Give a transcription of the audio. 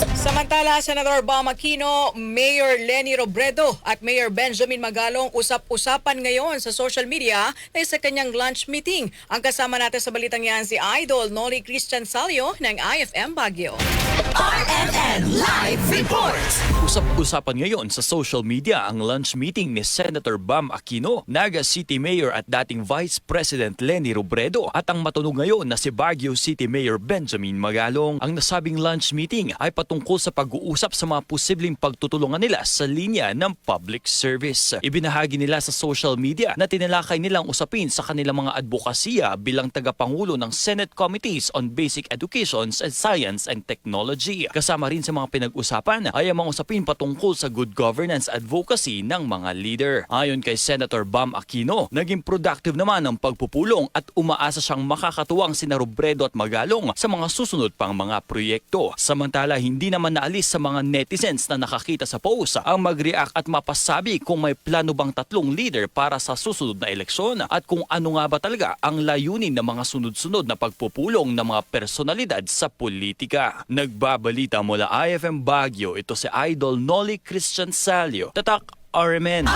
Samantala, Senador Bam Aquino, Mayor Lenny Robredo at Mayor Benjamin Magalong usap-usapan ngayon sa social media dahil sa kanyang lunch meeting. Ang kasama natin sa balitang yan si Idol Noli Christian Salio ng IFM Baguio. RNN Live Report. Usap-usapan ngayon sa social media ang lunch meeting ni Senator Bam Aquino, Naga City Mayor at dating Vice President Lenny Robredo at ang matunog ngayon na si Baguio City Mayor Benjamin Magalong. Ang nasabing lunch meeting ay patungkol sa pag-uusap sa mga posibleng pagtutulungan nila sa linya ng public service. Ibinahagi nila sa social media na tinalakay nilang usapin sa kanilang mga advokasya bilang tagapangulo ng Senate Committees on Basic Education and Science and Technology. Kasama rin sa mga pinag-usapan ay ang mga usapin patungkol sa good governance advocacy ng mga leader. Ayon kay Senator Bam Aquino, naging productive naman ang pagpupulong at umaasa siyang makakatuwang sina Robredo at Magalong sa mga susunod pang mga proyekto. Samantala, hindi naman naalis sa mga netizens na nakakita sa post ang mag-react at mapasabi kung may plano bang tatlong leader para sa susunod na eleksyon at kung ano nga ba talaga ang layunin ng mga sunod-sunod na pagpupulong ng mga personalidad sa politika. Nagbabalita mula IFM Baguio, ito si Idol Noli Christian Salio. Tatak RMN.